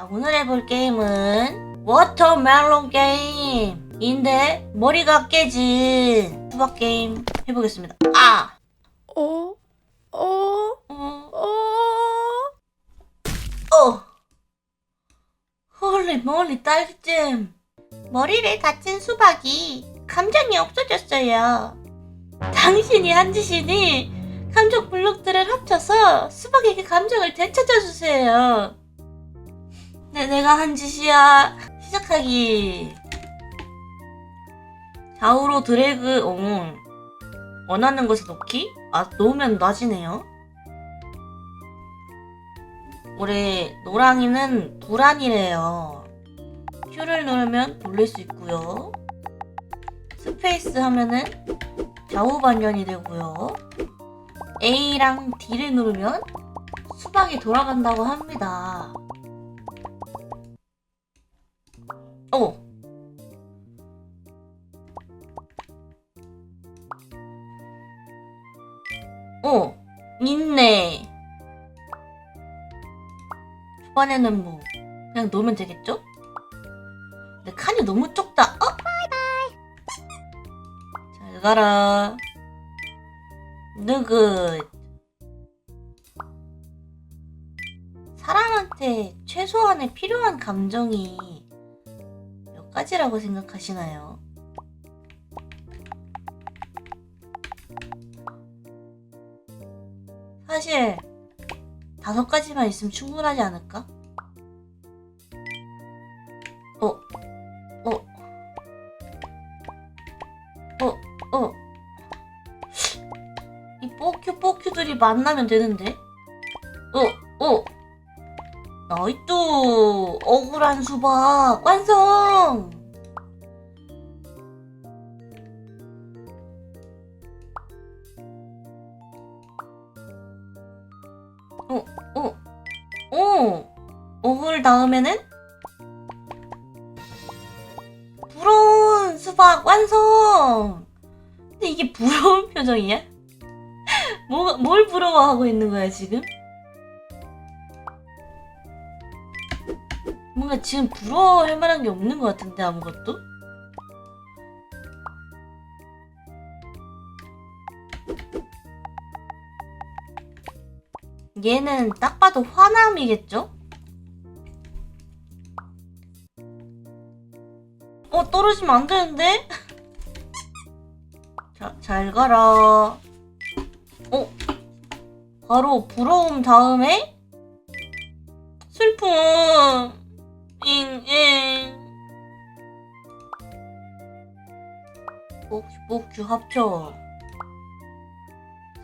자, 오늘 해볼 게임은 워터멜론 게임인데 머리가 깨진 수박 게임 해보겠습니다. 아! 어? 어? 어, 어? 어! 홀리 몰리 딸기잼. 머리를 다친 수박이 감정이 없어졌어요. 당신이 한 짓이니 감정 블록들을 합쳐서 수박에게 감정을 되찾아주세요. 네, 내가 한 짓이야. 시작하기. 좌우로 드래그, 어, 원하는 곳에 놓기? 아, 놓으면 놔지네요. 올해 노랑이는 도란이래요. Q를 누르면 돌릴 수 있고요. 스페이스 하면은 좌우 반전이 되고요. A랑 D를 누르면 수박이 돌아간다고 합니다. 어. 어, 있네. 초반에는 뭐 그냥 놓으면 되겠죠? 근데 칸이 너무 좁다. 어? 잘 가라. 느긋. 사람한테 최소한의 필요한 감정이 몇 가지라고 생각하시나요? 사실 다섯 가지만 있으면 충분하지 않을까? 어, 어, 어, 어. 이 뽀큐 뽀큐들이 만나면 되는데? 억울한 수박 완성! 어, 어, 어. 억울 다음에는 부러운 수박 완성! 근데 이게 부러운 표정이야? 뭐, 뭘 부러워하고 있는 거야, 지금? 뭔가 지금 부러워할 만한 게 없는 것 같은데, 아무것도? 얘는 딱 봐도 화남이겠죠? 어, 떨어지면 안 되는데? 자, 잘 가라. 어? 바로 부러움 다음에 슬픔. 잉, 잉. 뽀큐, 뽀큐 합쳐.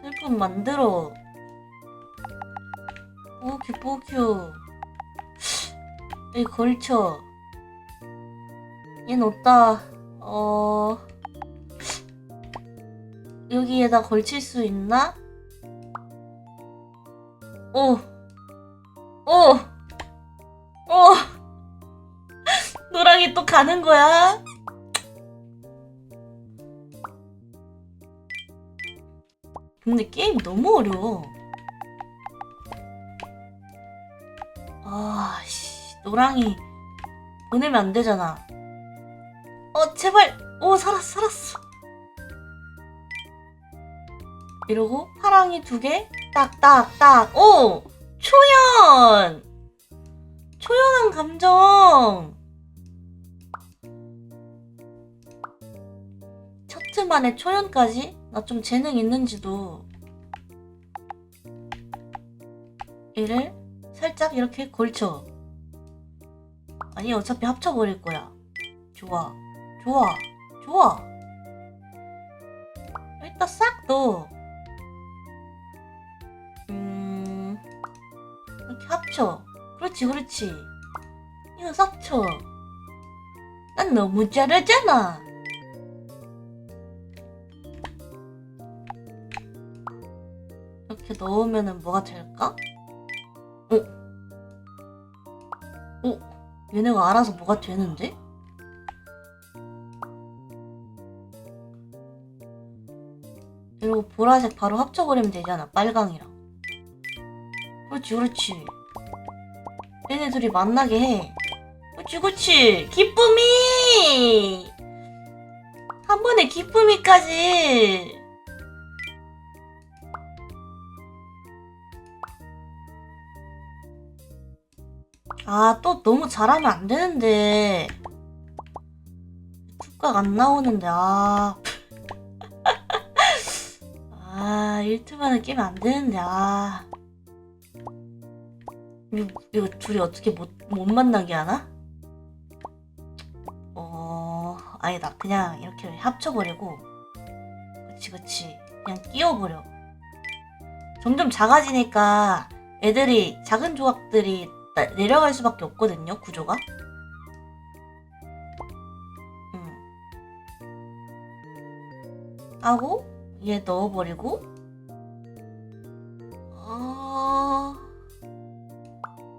슬픔 만들어. 뽀큐, 뽀큐. 여기 걸쳐. 얘는 없다. 어. 여기에다 걸칠 수 있나? 오. 오. 노랑이 또 가는 거야? 근데 게임 너무 어려워. 아, 씨. 노랑이 보내면 안 되잖아. 어, 제발. 오, 살았어, 살았어. 이러고 파랑이 두 개. 딱, 딱, 딱. 오! 초연! 초연한 감정. 차트만의 초연까지? 나 좀 재능 있는지도. 얘를 살짝 이렇게 걸쳐. 아니, 어차피 합쳐버릴 거야. 좋아. 좋아. 좋아. 일단 싹 넣어. 음, 이렇게 합쳐. 그렇지, 그렇지. 이거 싹 쳐. 난 너무 잘하잖아. 이렇게 넣으면은 뭐가 될까? 어? 어? 얘네가 알아서 뭐가 되는데? 이러고 보라색 바로 합쳐버리면 되잖아 빨강이랑 그렇지 그렇지 얘네 둘이 만나게 해. 그치, 그치. 기쁨이! 한 번에 기쁨이까지! 아, 또 너무 잘하면 안 되는데. 투각 안 나오는데, 아. 아, 1트만에 깨면 안 되는데, 아. 이거, 이거 둘이 어떻게 못, 못 만나게 하나? 어, 아니다. 그냥 이렇게 합쳐버리고. 그치, 그치. 그냥 끼워버려. 점점 작아지니까 애들이, 작은 조각들이 나- 내려갈 수밖에 없거든요, 구조가. 음. 하고, 얘 넣어버리고, 어...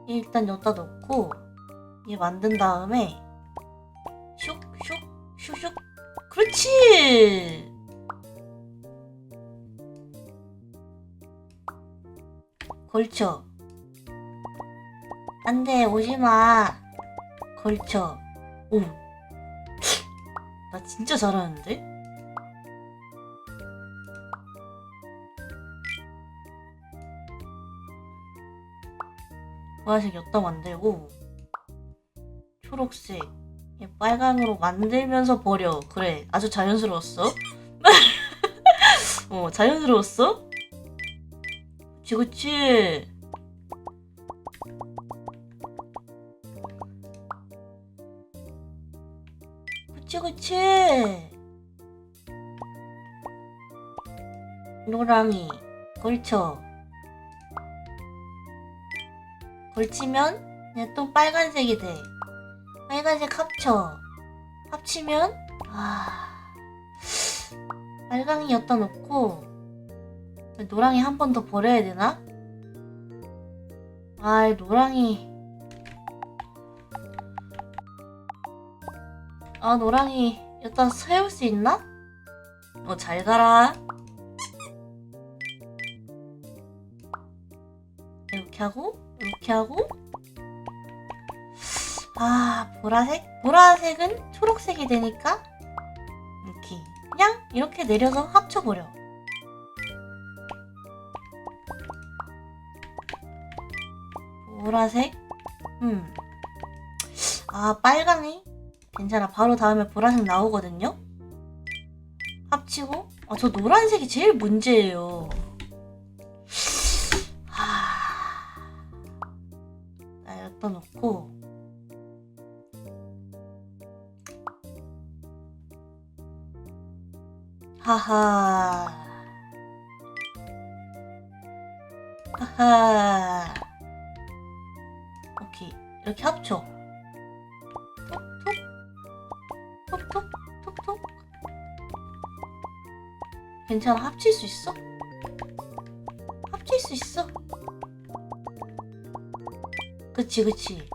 얘 일단 여기다 넣고, 얘 만든 다음에, 슉, 슉, 슉슉. 그렇지! 걸쳐. 안 돼, 오지 마. 걸쳐. 오. 나 진짜 잘하는데? 보라색 엿다 만들고, 초록색, 얘 빨강으로 만들면서 버려. 그래, 아주 자연스러웠어. 어, 자연스러웠어? 그치, 그치. 그치 그치? 노랑이 걸쳐 걸치면 그냥 또 빨간색이 돼. 빨간색 합쳐. 합치면 아 빨강이 엿다 놓고 노랑이 한 번 더 버려야 되나? 아이 노랑이 아 노랑이 여기다 세울 수 있나? 어 잘 가라. 이렇게 하고 이렇게 하고. 아 보라색? 보라색은 초록색이 되니까 이렇게 그냥 이렇게 내려서 합쳐버려. 보라색? 음 아 빨강이 괜찮아. 바로 다음에 보라색 나오거든요? 합치고. 아, 저 노란색이 제일 문제예요. 하... 나 여기다 놓고. 하하. 하하. 오케이. 이렇게 합쳐. 괜찮아 합칠 수 있어? 합칠 수 있어 그치 그치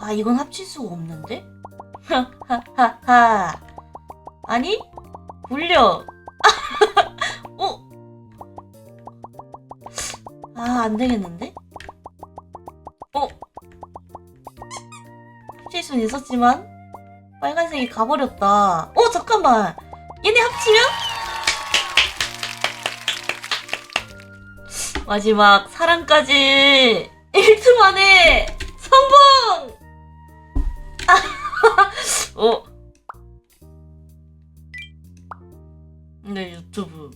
아 이건 합칠 수가 없는데? 하하하하 아니 굴려 어? 아 안되겠는데? 어? 합칠 수는 있었지만 빨간색이 가버렸다. 어, 잠깐만. 얘네 합치면? 마지막 사랑까지 1트 만에 성공! 어? 네, 유튜브.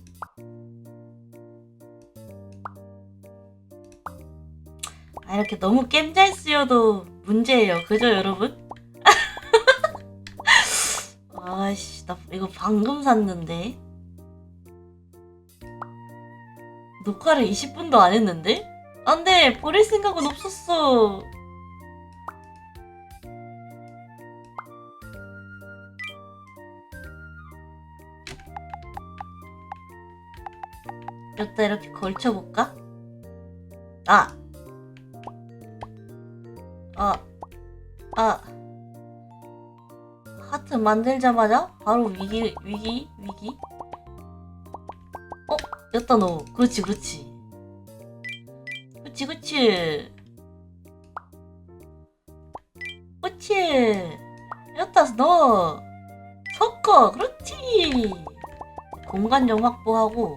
아, 이렇게 너무 게임 잘 쓰여도 문제예요. 그죠, 여러분? 아씨, 나 이거 방금 샀는데. 녹화를 20분도 안 했는데? 안 돼! 버릴 생각은 없었어! 여기다 이렇게 걸쳐볼까? 아! 아! 아! 하트 만들자마자 바로 위기 위기 여기다 넣어 그렇지 그렇지. 그렇지 그렇지. 그치 여기다 넣어 섞어. 그렇지. 공간 좀 확보하고.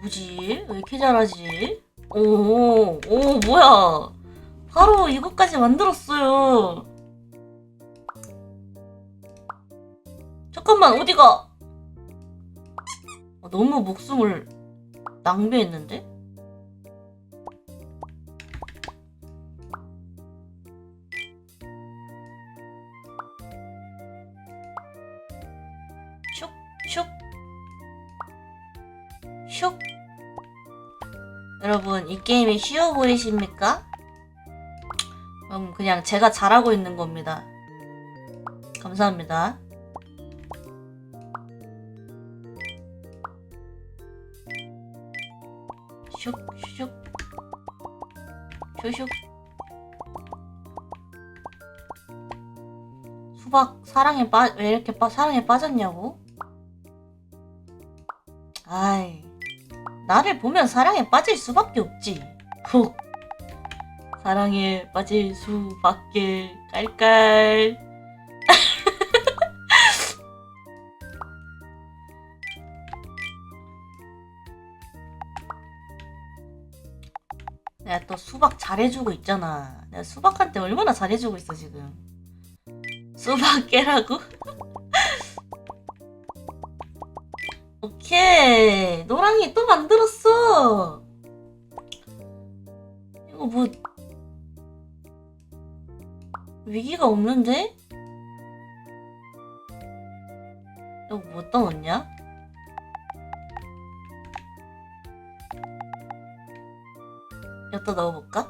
뭐지? 왜 이렇게 잘하지? 오오 오, 뭐야 바로 이것까지 만들었어요 잠깐만 어디가 아, 너무 목숨을 낭비했는데? 여러분, 이 게임이 쉬워 보이십니까? 그럼 그냥 제가 잘하고 있는 겁니다. 감사합니다. 슉, 슉, 슉슉. 수박 사랑에 빠, 왜 이렇게 빠, 사랑에 빠졌냐고? 아이, 나를 보면 사랑에 빠질 수밖에 없지. 훅. 사랑에 빠질 수밖에 깔깔. 내가 또 수박 잘해주고 있잖아. 내가 수박한테 얼마나 잘해주고 있어, 지금. 수박 깨라고? 오케이. 노랑이 또 만들었어. 이거 뭐. 위기가 없는데? 이거 뭐 떠넣냐? 여기다 넣어볼까?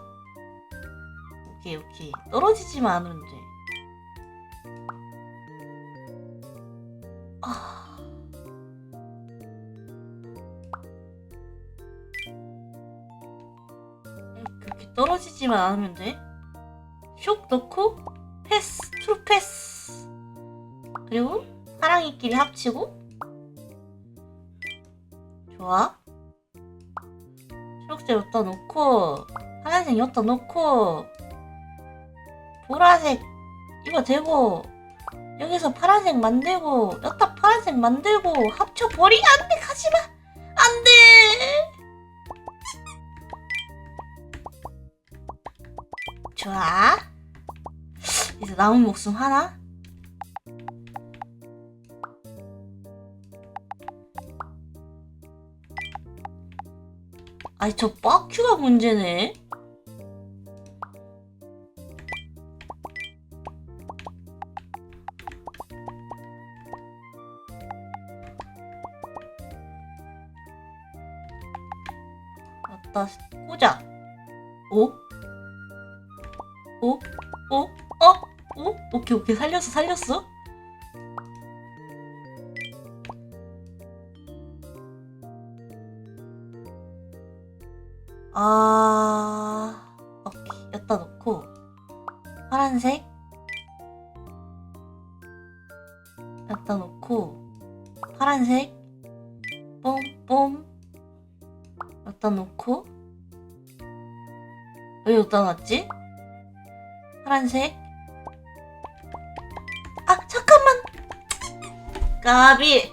오케이 오케이 떨어지지만 않으면 돼 아... 이렇게 떨어지지만 않으면 돼? 슉 넣고 패스 트루 패스. 그리고 사랑이끼리 합치고. 좋아. 초록색 여기다 놓고 하얀색 여기다 놓고 보라색 이거 대고 여기서 파란색 만들고 여기다 파란색 만들고 합쳐버리. 안돼 가지마. 안돼. 좋아 이제 남은 목숨 하나 아니 저 빡큐가 문제네. 오? 오케이 오케이 살렸어 살렸어. 아, 오케이. 여기다 놓고, 파란색. 여기다 놓고, 파란색. 뽐뽐. 여기다 놓고, 왜 여기다 놨지? 파란색. 까비!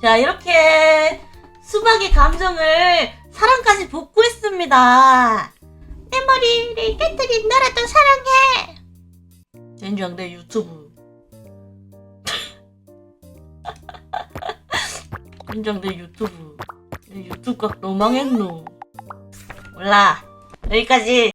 자, 이렇게 수박의 감정을 사랑까지 복구했습니다. 내 머리를 깨뜨린 나라도 사랑해. 젠장 내 유튜브. 젠장 내 유튜브. 내 유튜브 각 너무 망했노. 몰라. 여기까지.